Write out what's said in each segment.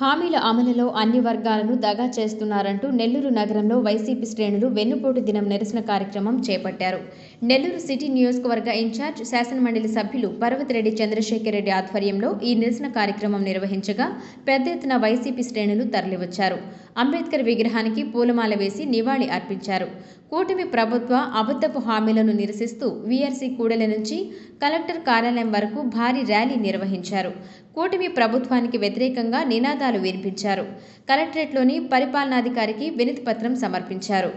హామీల అమలులో అన్ని వర్గాలను దగా చేస్తున్నారంటూ నెల్లూరు నగరంలో వైసీపీ శ్రేణులు వెన్నుపోటు దినం నిరసన కార్యక్రమం చేపట్టారు. నెల్లూరు సిటీ నియోజకవర్గ ఇన్ఛార్జ్ శాసనమండలి సభ్యులు పర్వతిరెడ్డి చంద్రశేఖర్ రెడ్డి ఆధ్వర్యంలో ఈ నిరసన కార్యక్రమం నిర్వహించగా పెద్ద ఎత్తున వైసీపీ శ్రేణులు తరలివచ్చారు. అంబేద్కర్ విగ్రహానికి పూలమాల వేసి నివాళి అర్పించారు. కూటమి ప్రభుత్వ అబద్ధపు హామీలను నిరసిస్తూ వీఆర్సీ కూడల నుంచి కలెక్టర్ కార్యాలయం వరకు భారీ ర్యాలీ నిర్వహించారు. కూటమి ప్రభుత్వానికి వ్యతిరేకంగా నినాదాలు వినిపించారు కలెక్టరేట్లోని పరిపాలనాధికారికి వినతిపత్రం సమర్పించారు.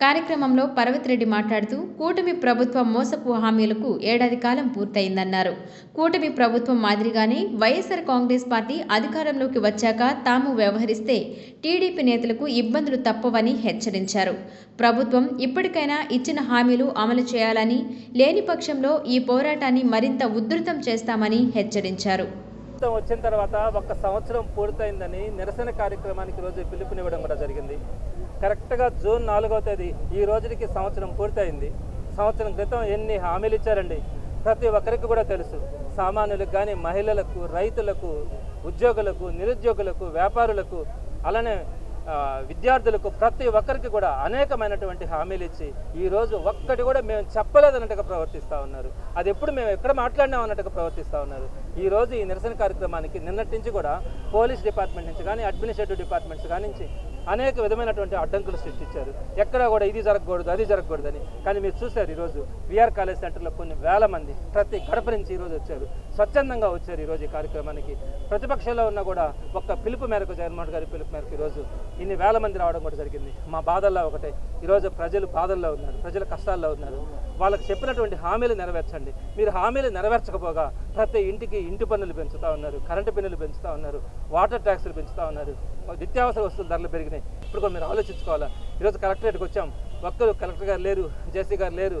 కార్యక్రమంలో పర్వతిరెడ్డి మాట్లాడుతూ కూటమి ప్రభుత్వం మోసపు హామీలకు ఏడాది కాలం పూర్తయిందన్నారు. కూటమి ప్రభుత్వం మాదిరిగానే వైఎస్ఆర్ కాంగ్రెస్ పార్టీ అధికారంలోకి వచ్చాక తాము వ్యవహరిస్తే టీడీపీ నేతలకు ఇబ్బందులు తప్పవని హెచ్చరించారు. ప్రభుత్వం ఇప్పటికైనా ఇచ్చిన హామీలు అమలు చేయాలని లేని పక్షంలో ఈ పోరాటాన్ని మరింత ఉధృతం చేస్తామని హెచ్చరించారు. ప్రభుత్వం వచ్చిన తర్వాత ఒక సంవత్సరం పూర్తయిందని నిరసన కార్యక్రమానికి రోజు పిలుపునివ్వడం కూడా జరిగింది. కరెక్ట్గా జూన్ నాలుగవ తేదీ ఈ రోజుకి సంవత్సరం పూర్తయింది. సంవత్సరం క్రితం ఎన్ని హామీలు ఇచ్చారండి? ప్రతి ఒక్కరికి కూడా తెలుసు. సామాన్యులకు కానీ మహిళలకు రైతులకు ఉద్యోగులకు నిరుద్యోగులకు వ్యాపారులకు అలానే విద్యార్థులకు ప్రతి ఒక్కరికి కూడా అనేకమైనటువంటి హామీలు ఇచ్చి ఈ రోజు ఒక్కటి కూడా మేము చెప్పలేదన్నట్టుగా ప్రవర్తిస్తూ ఉన్నారు. అది ఎప్పుడు మేము ఎక్కడ మాట్లాడినాం అన్నట్టుగా ప్రవర్తిస్తూ ఉన్నారు. ఈ రోజు ఈ నిరసన కార్యక్రమానికి నిన్నటి నుంచి కూడా పోలీస్ డిపార్ట్మెంట్ నుంచి కానీ అడ్మినిస్ట్రేటివ్ డిపార్ట్మెంట్స్ కానీ నుంచి అనేక విధమైనటువంటి అడ్డంకులు సృష్టించారు. ఎక్కడ కూడా ఇది జరగకూడదు అది జరగకూడదని. కానీ మీరు చూశారు ఈరోజు విఆర్ కాలేజ్ సెంటర్లో కొన్ని వేల మంది ప్రతి గడప నుంచి ఈరోజు వచ్చారు. స్వచ్ఛందంగా వచ్చారు ఈరోజు ఈ కార్యక్రమానికి. ప్రతిపక్షంలో ఉన్న కూడా ఒక్క పిలుపు మేరకు జగన్మోహన్ గారి పిలుపు మేరకు ఈరోజు ఇన్ని వేల మంది రావడం కూడా జరిగింది. మా బాధల్లో ఒకటే ఈరోజు ప్రజలు బాధల్లో ఉన్నారు ప్రజలు కష్టాల్లో ఉన్నారు. వాళ్ళకి చెప్పినటువంటి హామీలు నెరవేర్చండి. మీరు హామీలు నెరవేర్చకపోగా ప్రతి ఇంటికి ఇంటి పన్నులు పెంచుతూ ఉన్నారు కరెంటు బిల్లులు పెంచుతూ ఉన్నారు వాటర్ ట్యాక్సులు పెంచుతూ ఉన్నారు నిత్యావసర వస్తువుల ధరలు పెరిగినాయి. ఇప్పుడు కూడా మీరు ఆలోచించుకోవాలా? ఈరోజు కలెక్టరేట్కి వచ్చాం. ఒక్కరు కలెక్టర్ గారు లేరు జేసీ గారు లేరు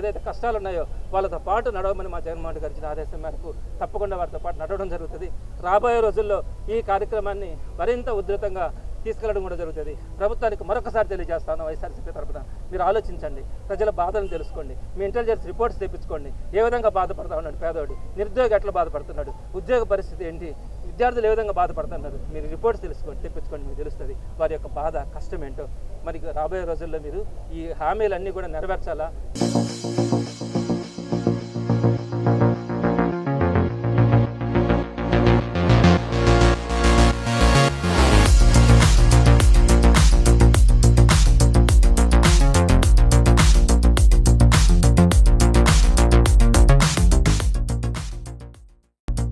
ఏదైతే కష్టాలు ఉన్నాయో వాళ్ళతో పాటు నడవమని మా జగన్మోహన్ రెడ్డి గారు ఇచ్చిన ఆదేశం మేరకు తప్పకుండా వారితో పాటు నడవడం జరుగుతుంది. రాబోయే రోజుల్లో ఈ కార్యక్రమాన్ని మరింత ఉధృతంగా తీసుకెళ్ళడం కూడా జరుగుతుంది. ప్రభుత్వానికి మరొకసారి తెలియజేస్తాను వైఎస్ఆర్సీపీ తరపున. మీరు ఆలోచించండి. ప్రజల బాధలను తెలుసుకోండి. మీ ఇంటెలిజెన్స్ రిపోర్ట్స్ తెప్పించుకోండి. ఏ విధంగా బాధపడతా ఉన్నాడు పేదోడు? నిరుద్యోగి ఎట్లా బాధపడుతున్నాడు? ఉద్యోగ పరిస్థితి ఏంటి? విద్యార్థులు ఏ విధంగా బాధపడుతున్నారు? మీరు రిపోర్ట్స్ తెలుసుకోండి తెప్పించుకోండి మీకు తెలుస్తుంది. వారి యొక్క బాధ కష్టం ఏంటో? మరి రాబోయే రోజుల్లో మీరు ఈ హామీలన్నీ కూడా నెరవేర్చాలా?